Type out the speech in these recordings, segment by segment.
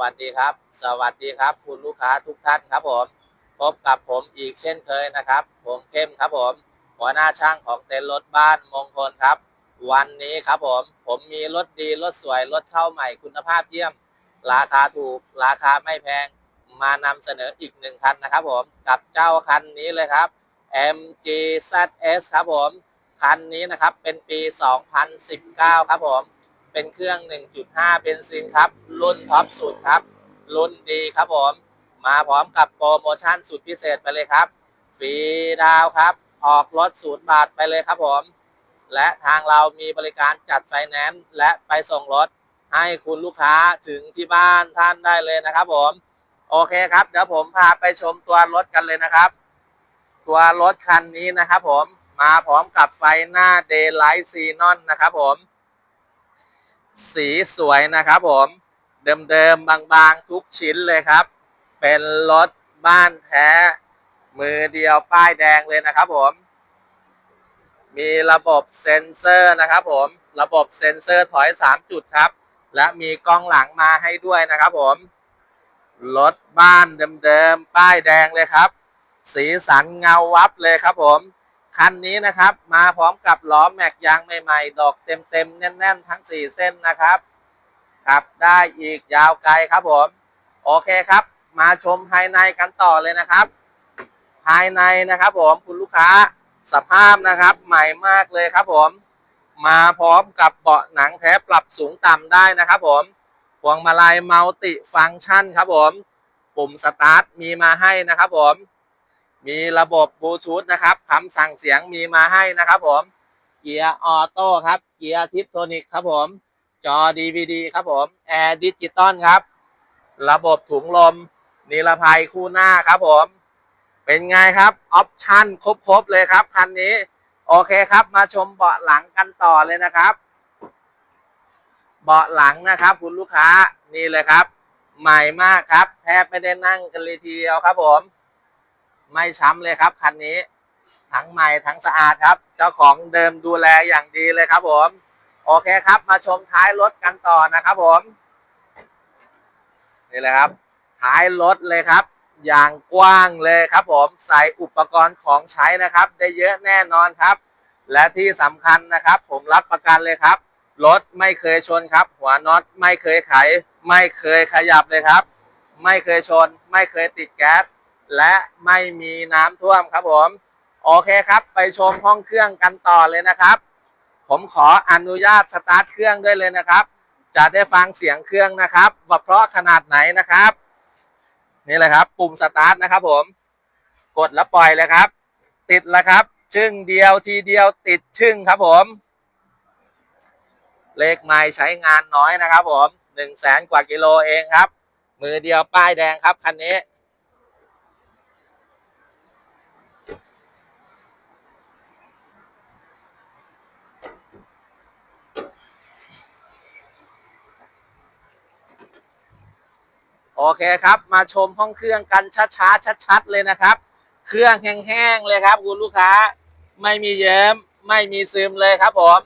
วัสดีครับ สวัสดีครับ คุณลูกค้าทุกท่านครับผม พบกับผมอีกเช่นเคยนะครับ ผมเข้มครับผม หัวหน้าช่างของเต็นท์รถบ้านมงคลครับ วันนี้ครับผม ผมมีรถดีรถสวยรถเข้าใหม่คุณภาพเยี่ยม ราคาถูก ราคาไม่แพง มานำเสนออีกหนึ่งคันนะครับผม กับเจ้าคันนี้เลยครับ MG ZS ครับผม คันนี้นะครับเป็นปี 2019 ครับผม เป็นเครื่อง 1.5 เบนซินครับ รุ่นท็อปสุดครับ รุ่นดีครับผม มาพร้อมกับโปรโมชั่นสุดพิเศษไปเลยครับ ฟรีดาวครับ ออกรถศูนย์บาทไปเลยครับผม และทางเรามีบริการจัดไฟแนนซ์และไปส่งรถให้คุณลูกค้าถึงที่บ้านท่านได้เลยนะครับผม โอเคครับ เดี๋ยวผมพาไปชมตัวรถกันเลยนะครับ ตัวรถคันนี้นะครับผมมาพร้อมกับไฟหน้า Daylight Xenon นะครับผม สีสวยนะครับผม เดิมๆบางๆทุกชิ้นเลยครับ เป็นรถบ้านแท้ มือเดียวป้ายแดงเลยนะครับผม มีระบบเซ็นเซอร์นะครับผม ระบบเซ็นเซอร์ถอย 3 จุดครับ และมีกล้องหลังมาให้ด้วยนะครับผม รถบ้านเดิมๆป้ายแดงเลยครับ สีสันเงาวับเลยครับผม คันนี้นะครับ มาพร้อมกับล้อแม็กยางใหม่ๆ ดอกเต็มๆ แน่นๆ ทั้ง 4 เส้นนะครับขับได้อีกยาวไกลครับผม โอเคครับ มาชมภายในกันต่อเลยนะครับ ภายในนะครับผมคุณลูกค้าสภาพนะครับ ใหม่มากเลยครับผม มาพร้อมกับเบาะหนังแท้ปรับสูงต่ำได้นะครับผมพวงมาลัยมัลติฟังก์ชันครับผม ปุ่มสตาร์ทมีมาให้นะครับผม มีระบบบลูทูธนะครับคำสั่งเสียงมีมาให้นะครับผม เกียร์ออโต้ครับ เกียร์ทิปโทนิกครับผม จอ DVD ครับผม แอร์ดิจิตอลครับ ระบบถุงลม นิรภัยคู่หน้าครับผม เป็นไงครับ ออปชั่นครบ ๆ เลยครับ คันนี้ โอเคครับ มาชมเบาะหลังกันต่อเลยนะครับ เบาะหลังนะครับ คุณลูกค้า นี่เลยครับ ใหม่มากครับ แทบไม่ได้นั่งกันเลยทีเดียวครับผม ไม่ช้ำเลยครับคันนี้ ทั้งใหม่ทั้งสะอาดครับ เจ้าของเดิมดูแลอย่างดีเลยครับผม โอเคครับมาชมท้ายรถกันต่อนะครับผมนี่เลยครับท้ายรถเลยครับ อย่างกว้างเลยครับผมใส่อุปกรณ์ของใช้นะครับ ได้เยอะแน่นอนครับ และที่สำคัญนะครับ ผมรับประกันเลยครับ รถไม่เคยชนครับ หัวน็อตไม่เคยไข ไม่เคยขยับเลยครับ ไม่เคยชน ไม่เคยติดแก๊ส และไม่มีน้ำท่วมครับผม โอเคครับ ไปชมห้องเครื่องกันต่อเลยนะครับ ผมขออนุญาตสตาร์ทเครื่องด้วยเลยนะครับ จะได้ฟังเสียงเครื่องนะครับ ว่าเพราะขนาดไหนนะครับ นี่เลยครับ ปุ่มสตาร์ทนะครับผม กดแล้วปล่อยเลยครับ ติดแล้วครับ ชึ่งเดียวทีเดียวติดชึ่งครับผม เลขไม้ใช้งานน้อยนะครับผมหนึ่งแสนกว่ากิโลเองครับ มือเดียวป้ายแดงครับคันนี้ โอเคครับ มาชมห้องเครื่องกันช้าๆชัดๆเลยนะครับ เครื่องแห้งๆเลยครับคุณลูกค้า ไม่มีเยิ้มไม่มีซึมเลยครับผม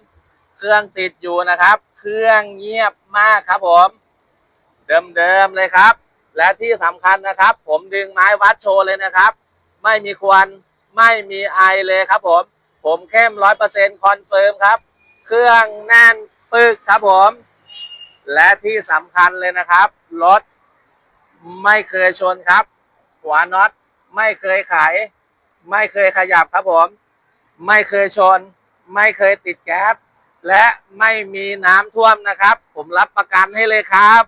เครื่องติดอยู่นะครับ เครื่องเงียบมากครับผม เดิมๆเลยครับ และที่สำคัญนะครับ ผมดึงไม้วัดโชว์เลยนะครับ ไม่มีควันไม่มีไอเลยครับผม ผมเข้มร้อยเปอร์เซ็นต์คอนเฟิร์มครับ เครื่องแน่นปึกครับผม และที่สำคัญเลยนะครับรถ ไม่เคยชนครับ หัวน็อตไม่เคยไขไม่เคยขยับครับผม ไม่เคยชน ไม่เคยติดแก๊สและไม่มีน้ำท่วมนะครับ ผมรับประกันให้เลยครับ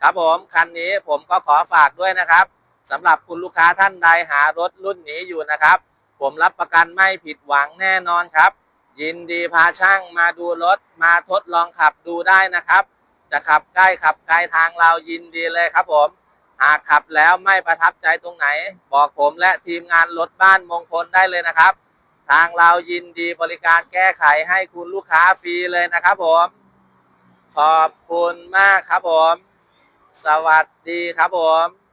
ครับผมคันนี้ผมก็ขอฝากด้วยนะครับสำหรับคุณลูกค้าท่านใดหารถรุ่นนี้อยู่นะครับ ผมรับประกันไม่ผิดหวังแน่นอนครับ ยินดีพาช่างมาดูรถมาทดลองขับดูได้นะครับ จะขับใกล้ขับไกลทางเรายินดีเลยครับผม หากขับแล้วไม่ประทับใจตรงไหน บอกผมและทีมงานรถบ้านมงคลได้เลยนะครับ ทางเรายินดีบริการแก้ไขให้คุณลูกค้าฟรีเลยนะครับผม ขอบคุณมากครับผม สวัสดีครับผม